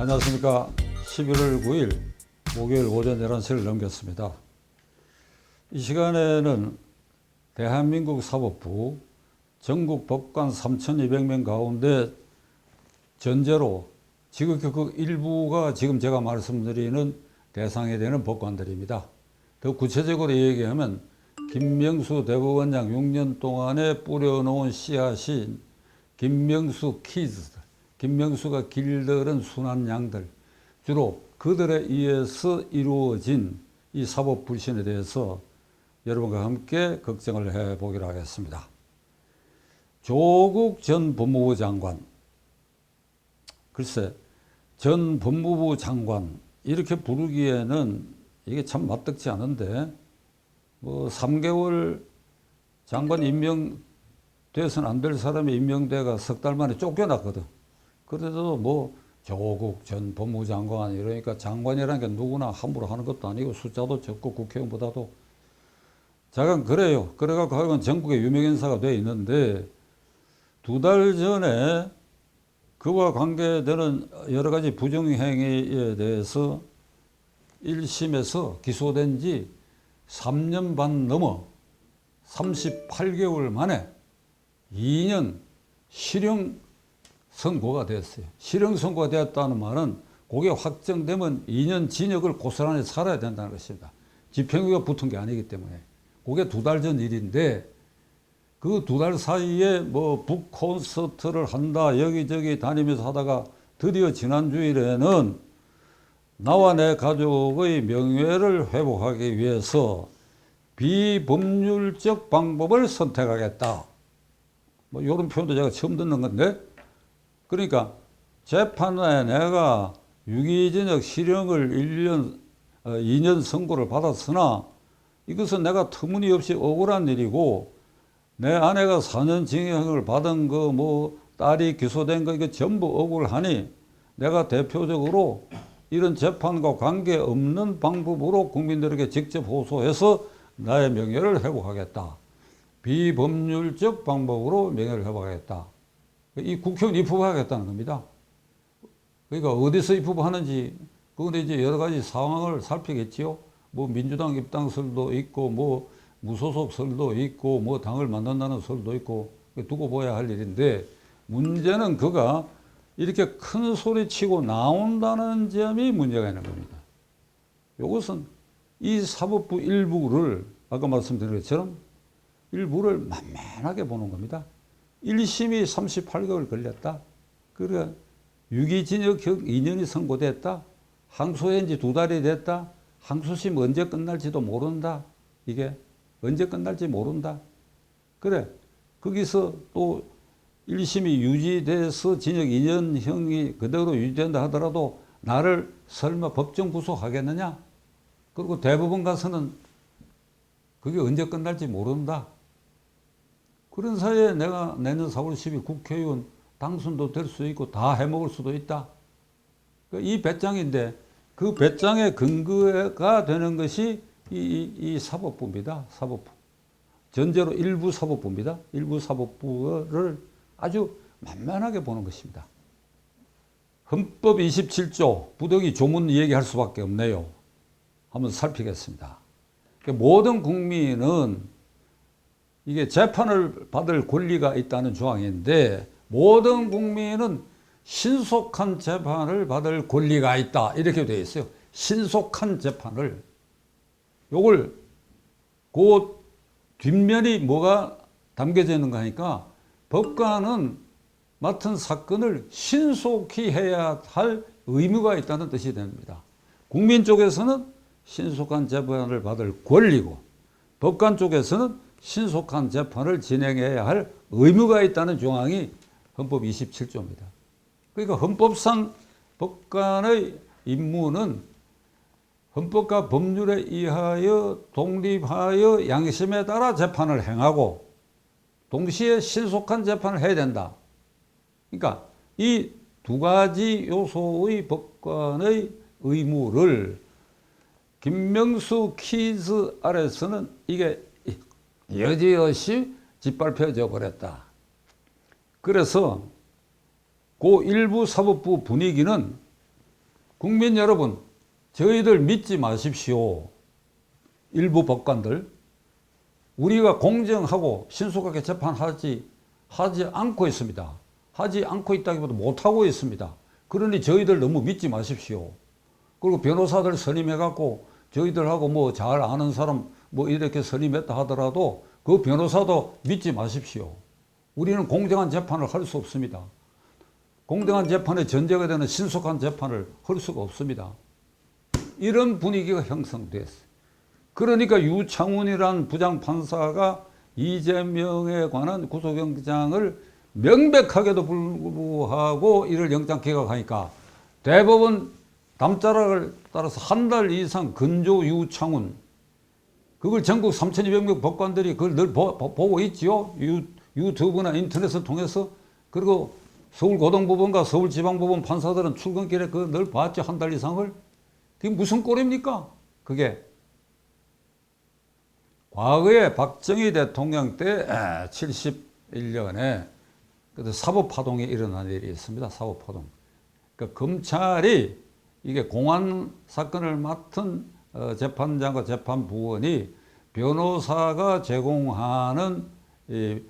안녕하십니까. 11월 9일 목요일 오전 11시를 넘겼습니다. 이 시간에는 대한민국 사법부 전국 법관 3,200명 가운데 전제로 지극히 그 일부가 지금 제가 말씀드리는 대상이 되는 법관들입니다. 더 구체적으로 얘기하면 김명수 대법원장 6년 동안에 뿌려놓은 씨앗이 김명수 키즈, 김명수가 길들은 순한 양들, 주로 그들에 의해서 이루어진 이 사법 불신에 대해서 여러분과 함께 걱정을 해 보기로 하겠습니다. 조국 전 법무부 장관, 글쎄, 전 법무부 장관, 이렇게 부르기에는 이게 참 맞득지 않은데, 뭐, 3개월 장관 임명돼서는 안 될 사람이 임명돼가 석 달 만에 쫓겨났거든. 그래도 뭐, 조국 전 법무부 장관, 이러니까 장관이라는 게 누구나 함부로 하는 것도 아니고 숫자도 적고 국회의원보다도 자간 그래요. 그래갖고 하여간 전국에 유명 인사가 돼 있는데, 두 달 전에 그와 관계되는 여러 가지 부정행위에 대해서 1심에서 기소된 지 3년 반 넘어 38개월 만에 2년 실형 선고가 됐어요. 실형 선고가 되었다는 말은 그게 확정되면 2년 징역을 고스란히 살아야 된다는 것입니다. 집행유예가 붙은 게 아니기 때문에. 그게 두 달 전 일인데 그 두 달 사이에 뭐 북 콘서트를 한다 여기저기 다니면서 하다가 드디어 지난 주일에는 나와 내 가족의 명예를 회복하기 위해서 비법률적 방법을 선택하겠다. 뭐 이런 표현도 제가 처음 듣는 건데 그러니까 재판에 내가 유기징역 실형을 1년, 어, 2년 선고를 받았으나 이것은 내가 터무니없이 억울한 일이고 내 아내가 4년 징역을 받은 거 뭐 딸이 기소된 거 이거 전부 억울하니 내가 대표적으로 이런 재판과 관계없는 방법으로 국민들에게 직접 호소해서 나의 명예를 회복하겠다. 비법률적 방법으로 명예를 회복하겠다. 이 국회의원 입후보하겠다는 겁니다. 그러니까 어디서 입후보하는지 그건 이제 여러 가지 상황을 살피겠지요. 뭐 민주당 입당설도 있고 뭐 무소속설도 있고 뭐 당을 만든다는 설도 있고 두고 봐야 할 일인데 문제는 그가 이렇게 큰 소리 치고 나온다는 점이 문제가 있는 겁니다. 이것은 이 사법부 일부를 아까 말씀드린 것처럼 일부를 만만하게 보는 겁니다. 1심이 38개월 걸렸다. 그래 유기징역형 2년이 선고됐다. 항소한 지 두 달이 됐다. 항소심 언제 끝날지도 모른다. 이게 언제 끝날지 모른다. 그래 거기서 또 1심이 유지돼서 징역 2년형이 그대로 유지된다 하더라도 나를 설마 법정 구속하겠느냐? 그리고 대법원 가서는 그게 언제 끝날지 모른다. 그런 사이에 내가 내년 4월 10일 국회의원 당선도 될 수 있고 다 해먹을 수도 있다. 그러니까 이 배짱인데 그 배짱의 근거가 되는 것이 이, 이, 이 사법부입니다. 사법부. 전제로 일부 사법부입니다. 일부 사법부를 아주 만만하게 보는 것입니다. 헌법 27조 부득이 조문 얘기할 수밖에 없네요. 한번 살피겠습니다. 그러니까 모든 국민은 이게 재판을 받을 권리가 있다는 조항인데 모든 국민은 신속한 재판을 받을 권리가 있다 이렇게 되어 있어요. 신속한 재판을 요걸 그 뒷면이 뭐가 담겨져 있는가 하니까 법관은 맡은 사건을 신속히 해야 할 의무가 있다는 뜻이 됩니다. 국민 쪽에서는 신속한 재판을 받을 권리고 법관 쪽에서는 신속한 재판을 진행해야 할 의무가 있다는 조항이 헌법 27조입니다. 그러니까 헌법상 법관의 임무는 헌법과 법률에 의하여 독립하여 양심에 따라 재판을 행하고 동시에 신속한 재판을 해야 된다. 그러니까 이 두 가지 요소의 법관의 의무를 김명수 키즈 아래서는 이게 여지없이 짓밟혀져 버렸다. 그래서 그 일부 사법부 분위기는 국민 여러분, 저희들 믿지 마십시오. 일부 법관들. 우리가 공정하고 신속하게 재판하지 하지 않고 있습니다. 하지 않고 있다기보다 못하고 있습니다. 그러니 저희들 너무 믿지 마십시오. 그리고 변호사들 선임해갖고 저희들하고 뭐 잘 아는 사람 뭐 이렇게 선임했다 하더라도 그 변호사도 믿지 마십시오. 우리는 공정한 재판을 할 수 없습니다. 공정한 재판의 전제가 되는 신속한 재판을 할 수가 없습니다. 이런 분위기가 형성됐어요. 그러니까 유창훈이란 부장판사가 이재명에 관한 구속영장을 명백하게도 불구하고 이를 영장 기각하니까 대법원 담자락을 따라서 한 달 이상 근조 유창훈 그걸 전국 3,200명 법관들이 그걸 늘 보, 고 있지요. 유, 유튜브나 인터넷을 통해서 그리고 서울고등법원과 서울지방법원 판사들은 출근길에 그 늘 봤죠. 한 달 이상을. 그게 무슨 꼴입니까? 그게. 과거에 박정희 대통령 때 71년에 그때 사법파동이 일어난 일이 있습니다. 사법파동. 그러니까 검찰이 이게 공안 사건을 맡은 어, 재판장과 재판부원이 변호사가 제공하는 이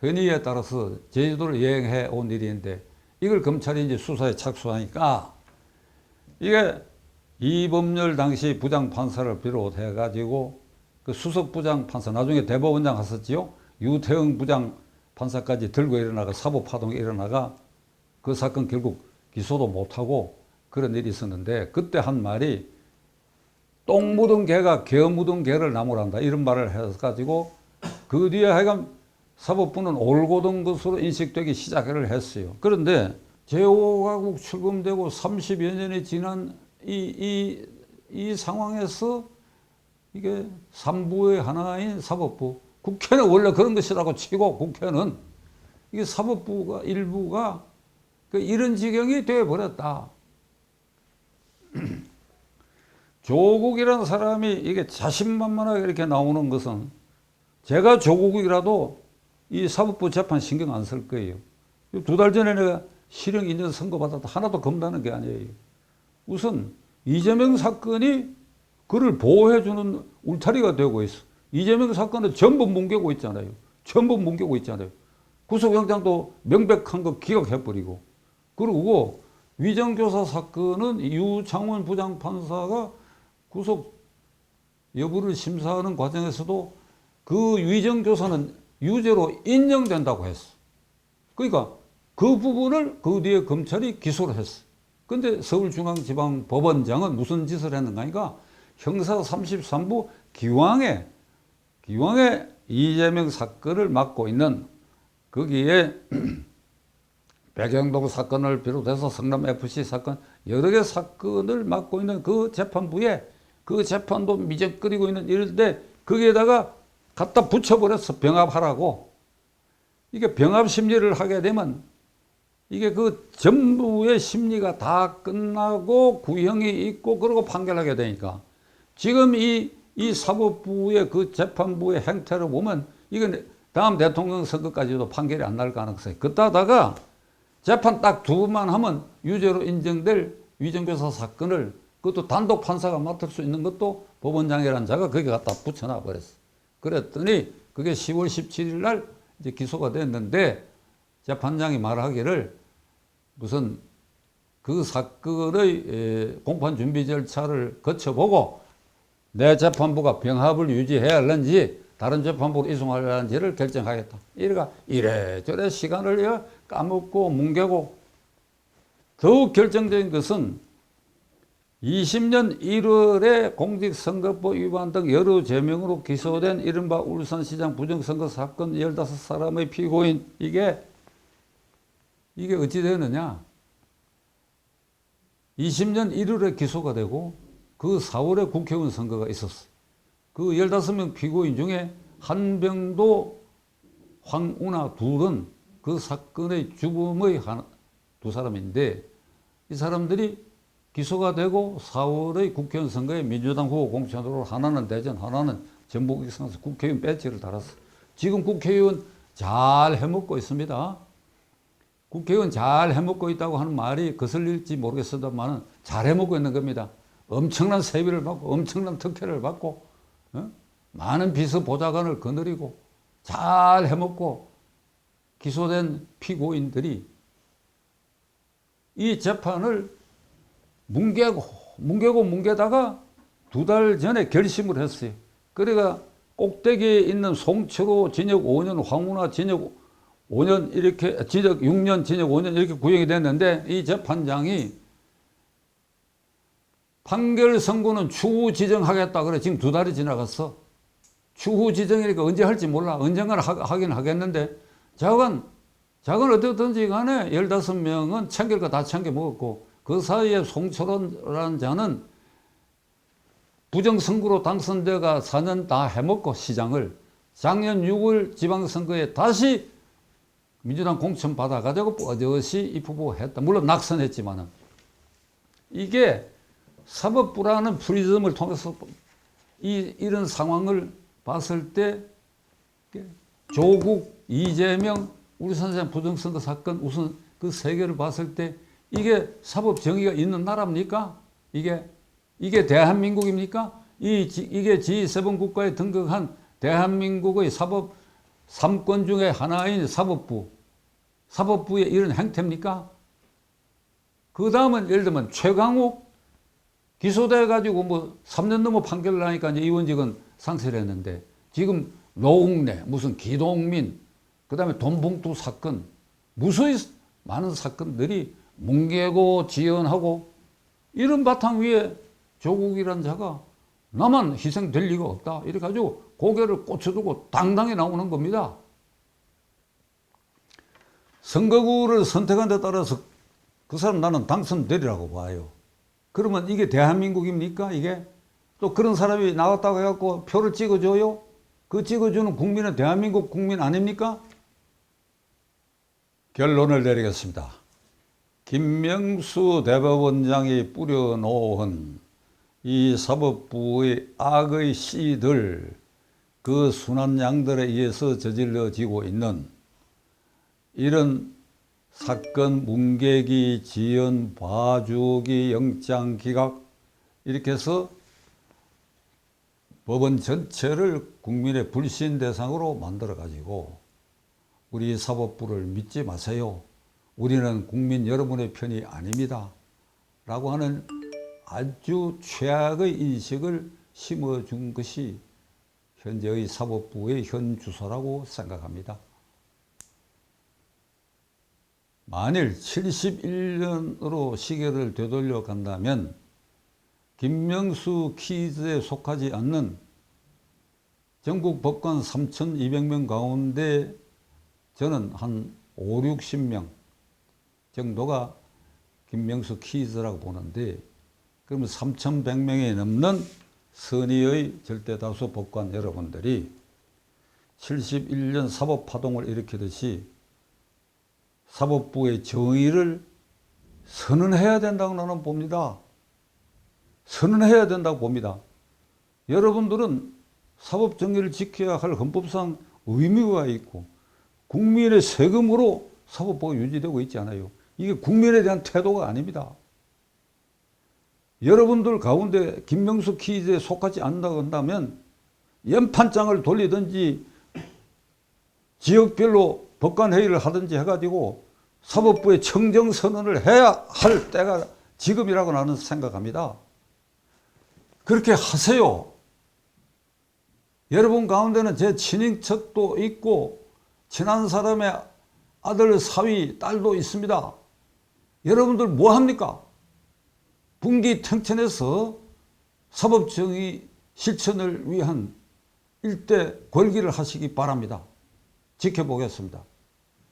편의에 따라서 제주도를 여행해 온 일인데 이걸 검찰이 이제 수사에 착수하니까 이게 이범열 당시 부장판사를 비롯해 가지고 그 수석 부장 판사 나중에 대법원장 갔었지요? 유태영 부장 판사까지 들고 일어나가 사법파동이 일어나가 그 사건 결국 기소도 못하고 그런 일이 있었는데 그때 한 말이 똥 묻은 개가 개 묻은 개를 나무란다 이런 말을 해가지고 그 뒤에 하여간 사법부는 올곧은 것으로 인식되기 시작을 했어요. 그런데 제5가국 출범되고 30여 년이 지난 이, 이, 이 상황에서 이게 삼부의 하나인 사법부 국회는 원래 그런 것이라고 치고 국회는 이게 사법부가 일부가 그 이런 지경이 되어 버렸다. 조국이라는 사람이 이게 자신만만하게 이렇게 나오는 것은 제가 조국이라도 이 사법부 재판 신경 안 쓸 거예요. 두 달 전에 내가 실형 2년 선고받았다 하나도 겁나는 게 아니에요. 우선 이재명 사건이 그를 보호해주는 울타리가 되고 있어. 이재명 사건은 전부 뭉개고 있잖아요. 전부 뭉개고 있잖아요. 구속영장도 명백한 거 기각해버리고. 그리고 위정교사 사건은 유창원 부장판사가 구속 여부를 심사하는 과정에서도 그 위정 교사는 유죄로 인정된다고 했어. 그러니까 그 부분을 그 뒤에 검찰이 기소를 했어. 근데 서울중앙지방법원장은 무슨 짓을 했는가 하니까 형사 33부 기왕에 기왕에 이재명 사건을 맡고 있는 거기에 백영동 사건을 비롯해서 성남 FC 사건 여러 개 사건을 맡고 있는 그 재판부에 그 재판도 미적거리고 있는 이럴 때 거기에다가 갖다 붙여버렸어 병합하라고. 이게 병합 심리를 하게 되면 이게 그 전부의 심리가 다 끝나고 구형이 있고 그러고 판결하게 되니까. 지금 이, 이 사법부의 그 재판부의 행태를 보면 이건 다음 대통령 선거까지도 판결이 안 날 가능성이. 그따다가 재판 딱 두 번만 하면 유죄로 인정될 위정교사 사건을 그것도 단독 판사가 맡을 수 있는 것도 법원장이라는 자가 거기 갖다 붙여놔 버렸어. 그랬더니 그게 10월 17일 날 이제 기소가 됐는데 재판장이 말하기를 무슨 그 사건의 공판 준비 절차를 거쳐보고 내 재판부가 병합을 유지해야 하는지 다른 재판부로 이송하려는지를 결정하겠다. 이래가 이래저래 시간을 까먹고 뭉개고 더욱 결정적인 것은 20년 1월에 공직선거법 위반 등 여러 죄명으로 기소된 이른바 울산시장 부정선거 사건 15사람의 피고인. 이게 이게 어찌 되느냐? 20년 1월에 기소가 되고 그 4월에 국회의원 선거가 있었어. 그 15명 피고인 중에 한 병도 황운하 둘은 그 사건의 죽음의 한, 두 사람인데 이 사람들이 기소가 되고 4월의 국회의원 선거에 민주당 후보 공천으로 하나는 대전, 하나는 전북 익성에서 국회의원 배지를 달았어. 지금 국회의원 잘 해먹고 있습니다. 국회의원 잘 해먹고 있다고 하는 말이 거슬릴지 모르겠습니다만 잘 해먹고 있는 겁니다. 엄청난 세비를 받고 엄청난 특혜를 받고 어? 많은 비서 보좌관을 거느리고 잘 해먹고 기소된 피고인들이 이 재판을 뭉개고 뭉개고 뭉개다가 두 달 전에 결심을 했어요. 그래가 꼭대기에 있는 송철호 징역 5년, 황운하 징역 5년 이렇게 징역 6년, 징역 5년 이렇게 구형이 됐는데 이 재판장이 판결 선고는 추후 지정하겠다 그래 지금 두 달이 지나갔어. 추후 지정이니까 언제 할지 몰라. 하, 하긴 하겠는데 자관 자건 어떻든지 간에 15명은 챙길 거 다 챙겨 먹었고 그 사이에 송철원이라는 자는 부정선거로 당선돼가 4년 다 해먹고 시장을 작년 6월 지방선거에 다시 민주당 공천 받아가지고 뻗어시 입후보 했다. 물론 낙선했지만은 이게 사법부라는 프리즘을 통해서 이, 이런 상황을 봤을 때 조국, 이재명, 우리 선생 부정선거 사건 우선 그 세 개를 봤을 때 이게 사법 정의가 있는 나라입니까? 이게 이게 대한민국입니까? 이 지- 이게 G7 국가에 등극한 대한민국의 사법 삼권 중에 하나인 사법부 사법부의 이런 행태입니까? 그 다음은 예를 들면 최강욱 기소돼 가지고 뭐 3년 넘어 판결을 하니까 이제 의원직은 상실을 했는데 지금 노웅래 무슨 기동민 그다음에 돈봉투 사건 무수히 많은 사건들이 뭉개고 지연하고 이런 바탕 위에 조국이라는 자가 나만 희생될 리가 없다 이래 가지고 고개를 꽂혀두고 당당히 나오는 겁니다. 선거구를 선택한 데 따라서 그 사람 나는 당선되리라고 봐요. 그러면 이게 대한민국입니까? 이게? 또 그런 사람이 나왔다고 해갖고 표를 찍어줘요? 그 찍어주는 국민은 대한민국 국민 아닙니까? 결론을 내리겠습니다. 김명수 대법원장이 뿌려놓은 이 사법부의 악의 씨들, 그 순한 양들에 의해서 저질러지고 있는 이런 사건 뭉개기, 지연, 봐주기, 영장 기각 이렇게 해서 법원 전체를 국민의 불신 대상으로 만들어 가지고 우리 사법부를 믿지 마세요. 우리는 국민 여러분의 편이 아닙니다. 라고 하는 아주 최악의 인식을 심어준 것이 현재의 사법부의 현 주소라고 생각합니다. 만일 71년으로 시계를 되돌려 간다면 김명수 키즈에 속하지 않는 전국 법관 3,200명 가운데 저는 한 5, 60명 정도가 김명수 키즈라고 보는데 그러면 3,100명이 넘는 선의의 절대다수 법관 여러분들이 71년 사법파동을 일으키듯이 사법부의 정의를 선언해야 된다고 나는 봅니다. 선언해야 된다고 봅니다. 여러분들은 사법 정의를 지켜야 할 헌법상 의무가 있고 국민의 세금으로 사법부가 유지되고 있지 않아요. 이게 국민에 대한 태도가 아닙니다. 여러분들 가운데 김명수 키즈에 속하지 않는다고 한다면 연판장을 돌리든지 지역별로 법관회의를 하든지 해가지고 사법부에 청정선언을 해야 할 때가 지금이라고 나는 생각합니다. 그렇게 하세요. 여러분 가운데는 제 친인척도 있고 친한 사람의 아들, 사위, 딸도 있습니다. 여러분들 뭐 합니까? 분기 탱천에서 사법정의 실천을 위한 일대 권기를 하시기 바랍니다. 지켜보겠습니다.